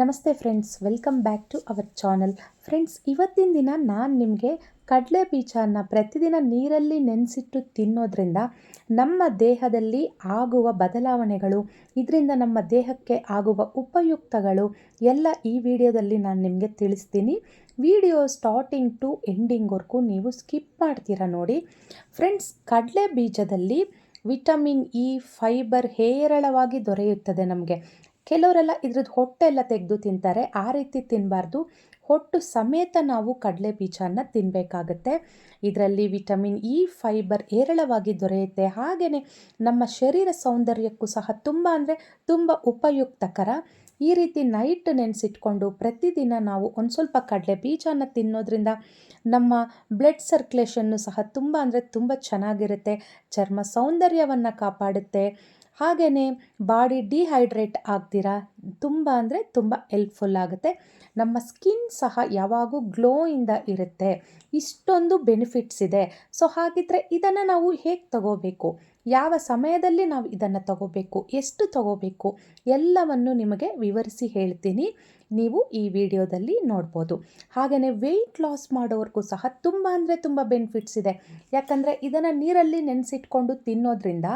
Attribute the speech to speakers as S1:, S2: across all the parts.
S1: ನಮಸ್ತೆ friends, welcome back to our channel. Friends, ಇವತ್ತಿನ ದಿನ ನಾನು ನಿಮಗೆ ಕಡಲೆ ಬೀಜನ ಪ್ರತಿದಿನ ನೀರಲ್ಲಿ ನೆನೆಸಿಟ್ಟು ತಿನ್ನೋದ್ರಿಂದ ನಮ್ಮ ದೇಹದಲ್ಲಿ ಆಗುವ ಬದಲಾವಣೆಗಳು, ಇದರಿಂದ ನಮ್ಮ ದೇಹಕ್ಕೆ ಆಗುವ ಉಪಯುಕ್ತಗಳು ಎಲ್ಲ ಈ ವಿಡಿಯೋದಲ್ಲಿ ನಾನು ನಿಮಗೆ ತಿಳಿಸ್ತೀನಿ. ವಿಡಿಯೋ ಸ್ಟಾರ್ಟಿಂಗ್ ಟು ಎಂಡಿಂಗ್ವರೆಗೂ ನೀವು ಸ್ಕಿಪ್ ಮಾಡ್ತೀರಾ ನೋಡಿ. ಫ್ರೆಂಡ್ಸ್, ಕಡಲೆ ಬೀಜದಲ್ಲಿ ವಿಟಮಿನ್ ಇ, ಫೈಬರ್ ಹೇರಳವಾಗಿ ದೊರೆಯುತ್ತದೆ ನಮಗೆ. ಕೆಲವರೆಲ್ಲ ಇದ್ರದ್ದು ಹೊಟ್ಟೆ ಎಲ್ಲ ತೆಗೆದು ತಿಂತಾರೆ. ಆ ರೀತಿ ತಿನ್ನಬಾರ್ದು ಹೊಟ್ಟು ಸಮೇತ ನಾವು ಕಡಲೆ ಬೀಜನ ತಿನ್ನಬೇಕಾಗತ್ತೆ ಇದರಲ್ಲಿ ವಿಟಮಿನ್ ಇ, ಫೈಬರ್ ಹೇರಳವಾಗಿ ದೊರೆಯುತ್ತೆ. ಹಾಗೆಯೇ ನಮ್ಮ ಶರೀರ ಸೌಂದರ್ಯಕ್ಕೂ ಸಹ ತುಂಬ ಅಂದರೆ ತುಂಬ ಉಪಯುಕ್ತಕರ. ಈ ರೀತಿ ನೈಟ್ ನೆನೆಸಿಟ್ಕೊಂಡು ಪ್ರತಿದಿನ ನಾವು ಒಂದು ಸ್ವಲ್ಪ ಕಡಲೆ ಬೀಜನ ತಿನ್ನೋದ್ರಿಂದ ನಮ್ಮ ಬ್ಲಡ್ ಸರ್ಕ್ಯುಲೇಷನ್ನು ಸಹ ತುಂಬ ಅಂದರೆ ತುಂಬ ಚೆನ್ನಾಗಿರುತ್ತೆ. ಚರ್ಮ ಸೌಂದರ್ಯವನ್ನು ಕಾಪಾಡುತ್ತೆ. ಹಾಗೆಯೇ ಬಾಡಿ ಡಿಹೈಡ್ರೇಟ್ ಆಗ್ತೀರಾ? ತುಂಬ ಅಂದರೆ ತುಂಬ ಎಲ್ಪ್ಫುಲ್ ಆಗುತ್ತೆ. ನಮ್ಮ ಸ್ಕಿನ್ ಸಹ ಯಾವಾಗೂ ಗ್ಲೋಯಿಂದ ಇರುತ್ತೆ. ಇಷ್ಟೊಂದು ಬೆನಿಫಿಟ್ಸ್ ಇದೆ. ಸೊ ಹಾಗಿದ್ರೆ ಇದನ್ನು ನಾವು ಹೇಗೆ ತಗೋಬೇಕು? ಯಾವ ಸಮಯದಲ್ಲಿ ನಾವು ಇದನ್ನು ತಗೋಬೇಕು? ಎಷ್ಟು ತಗೋಬೇಕು? ಎಲ್ಲವನ್ನು ನಿಮಗೆ ವಿವರಿಸಿ ಹೇಳ್ತೀನಿ. ನೀವು ಈ ವಿಡಿಯೋದಲ್ಲಿ ನೋಡ್ಬೋದು. ಹಾಗೆಯೇ ವೆಯ್ಟ್ ಲಾಸ್ ಮಾಡೋವ್ರಿಗೂ ಸಹ ತುಂಬ ಅಂದರೆ ತುಂಬ ಬೆನಿಫಿಟ್ಸ್ ಇದೆ. ಯಾಕಂದರೆ ಇದನ್ನು ನೀರಲ್ಲಿ ನೆನೆಸಿಟ್ಕೊಂಡು ತಿನ್ನೋದ್ರಿಂದ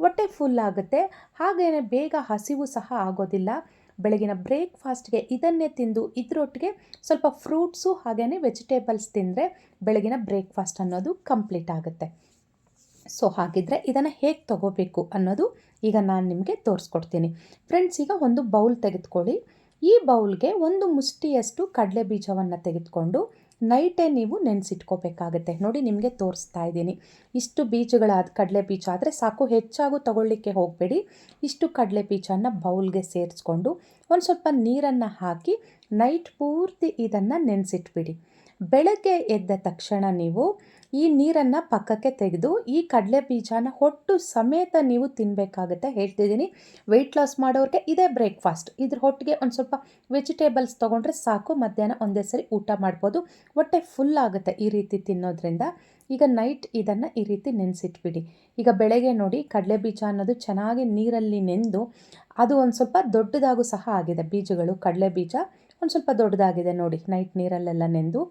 S1: ಹೊಟ್ಟೆ ಫುಲ್ ಆಗುತ್ತೆ. ಹಾಗೆಯೇ ಬೇಗ ಹಸಿವು ಸಹ ಆಗೋದಿಲ್ಲ. ಬೆಳಗಿನ ಬ್ರೇಕ್ಫಾಸ್ಟ್ಗೆ ಇದನ್ನೇ ತಿಂದು ಇದರೊಟ್ಟಿಗೆ ಸ್ವಲ್ಪ ಫ್ರೂಟ್ಸು ಹಾಗೆಯೇ ವೆಜಿಟೇಬಲ್ಸ್ ತಿಂದರೆ ಬೆಳಗಿನ ಬ್ರೇಕ್ಫಾಸ್ಟ್ ಅನ್ನೋದು ಕಂಪ್ಲೀಟ್ ಆಗುತ್ತೆ. ಸೊ ಹಾಗಿದ್ರೆ ಇದನ್ನು ಹೇಗೆ ತಗೋಬೇಕು ಅನ್ನೋದು ಈಗ ನಾನು ನಿಮಗೆ ತೋರಿಸ್ಕೊಡ್ತೀನಿ. ಫ್ರೆಂಡ್ಸ್ ಈಗ ಒಂದು ಬೌಲ್ ತೆಗೆದುಕೊಳ್ಳಿ. ಈ ಬೌಲ್ಗೆ ಒಂದು ಮುಷ್ಟಿಯಷ್ಟು ಕಡಲೆ ಬೀಜವನ್ನು ತೆಗೆದುಕೊಂಡು ನೈಟೇ ನೀವು ನೆನೆಸಿಟ್ಕೋಬೇಕಾಗತ್ತೆ. ನೋಡಿ, ನಿಮಗೆ ತೋರಿಸ್ತಾ ಇದ್ದೀನಿ. ಇಷ್ಟು ಬೀಜಗಳಾದ, ಕಡಲೆ ಬೀಜ ಆದರೆ ಸಾಕು, ಹೆಚ್ಚಾಗೂ ತಗೊಳ್ಳಿಕ್ಕೆ ಹೋಗಬೇಡಿ. ಇಷ್ಟು ಕಡಲೆ ಬೀಜನ ಬೌಲ್ಗೆ ಸೇರಿಸ್ಕೊಂಡು ಒಂದು ಸ್ವಲ್ಪ ನೀರನ್ನು ಹಾಕಿ ನೈಟ್ ಪೂರ್ತಿ ಇದನ್ನು ನೆನೆಸಿಟ್ಬಿಡಿ. ಬೆಳಗ್ಗೆ ಎದ್ದ ತಕ್ಷಣ ನೀವು ಈ ನೀರನ್ನು ಪಕ್ಕಕ್ಕೆ ತೆಗೆದು ಈ ಕಡಲೆ ಬೀಜನ ಹೊಟ್ಟು ಸಮೇತ ನೀವು ತಿನ್ನಬೇಕಾಗುತ್ತೆ ಹೇಳ್ತಿದ್ದೀನಿ. ವೆಯ್ಟ್ ಲಾಸ್ ಮಾಡೋರಿಗೆ ಇದೇ ಬ್ರೇಕ್ಫಾಸ್ಟ್ ಇದ್ರ ಹೊಟ್ಟಿಗೆ ಒಂದು ಸ್ವಲ್ಪ ವೆಜಿಟೇಬಲ್ಸ್ ತೊಗೊಂಡ್ರೆ ಸಾಕು, ಮಧ್ಯಾಹ್ನ ಒಂದೇ ಸರಿ ಊಟ ಮಾಡ್ಬೋದು. ಹೊಟ್ಟೆ ಫುಲ್ ಆಗುತ್ತೆ ಈ ರೀತಿ ತಿನ್ನೋದ್ರಿಂದ. ಈಗ ನೈಟ್ ಇದನ್ನು ಈ ರೀತಿ ನೆನೆಸಿಟ್ಬಿಡಿ. ಈಗ ಬೆಳಗ್ಗೆ ನೋಡಿ ಕಡಲೆ ಬೀಜ ಅನ್ನೋದು ಚೆನ್ನಾಗಿ ನೀರಲ್ಲಿ ನೆಂದು ಅದು ಒಂದು ಸ್ವಲ್ಪ ದೊಡ್ಡದಾಗೂ ಸಹ ಆಗಿದೆ ಬೀಜಗಳು. ಕಡಲೆ ಬೀಜ ಒಂದು ಸ್ವಲ್ಪ ದೊಡ್ಡದಾಗಿದೆ ನೋಡಿ ನೈಟ್ ನೀರಲ್ಲೆಲ್ಲ ನೆಂದು.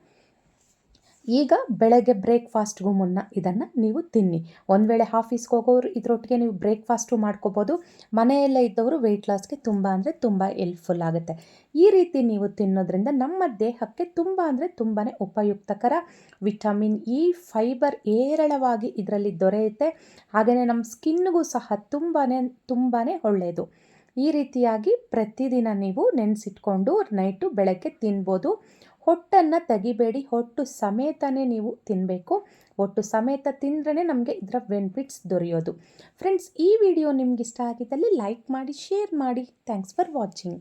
S1: ಈಗ ಬೆಳಗ್ಗೆ ಬ್ರೇಕ್ಫಾಸ್ಟ್ಗೂ ಮುನ್ನ ಇದನ್ನು ನೀವು ತಿನ್ನಿ. ಒಂದು ವೇಳೆ ಆಫೀಸ್ಗೆ ಹೋಗೋರು ಇದರೊಟ್ಟಿಗೆ ನೀವು ಬ್ರೇಕ್ಫಾಸ್ಟು ಮಾಡ್ಕೋಬೋದು. ಮನೆಯಲ್ಲೇ ಇದ್ದವರು ವೆಯ್ಟ್ ಲಾಸ್ಗೆ ತುಂಬ ಅಂದರೆ ತುಂಬ ಹೆಲ್ಪ್ಫುಲ್ ಆಗುತ್ತೆ. ಈ ರೀತಿ ನೀವು ತಿನ್ನೋದ್ರಿಂದ ನಮ್ಮ ದೇಹಕ್ಕೆ ತುಂಬ ಅಂದರೆ ತುಂಬಾ ಉಪಯುಕ್ತಕರ ವಿಟಮಿನ್ ಇ ಫೈಬರ್ ಏರಳವಾಗಿ ಇದರಲ್ಲಿ ದೊರೆಯುತ್ತೆ. ಹಾಗೆಯೇ ನಮ್ಮ ಸ್ಕಿನ್ಗೂ ಸಹ ತುಂಬಾ ತುಂಬಾ ಒಳ್ಳೆಯದು ಈ ರೀತಿಯಾಗಿ ಪ್ರತಿದಿನ ನೀವು ನೆನೆಸಿಟ್ಕೊಂಡು ನೈಟು ಬೆಳಗ್ಗೆ ತಿನ್ಬೋದು. ಹೊಟ್ಟನ್ನು ತೆಗಿಬೇಡಿ. ಹೊಟ್ಟು ಸಮೇತನೇ ನೀವು ತಿನ್ನಬೇಕು ಒಟ್ಟು ಸಮೇತ ತಿಂದ್ರೇ ನಮಗೆ ಇದರ ಬೆನಿಫಿಟ್ಸ್ ದೊರೆಯೋದು. ಫ್ರೆಂಡ್ಸ್ ಈ ವಿಡಿಯೋ ನಿಮ್ಗೆ ಇಷ್ಟ ಆಗಿದ್ದಲ್ಲಿ ಲೈಕ್ ಮಾಡಿ ಶೇರ್ ಮಾಡಿ. Thanks for watching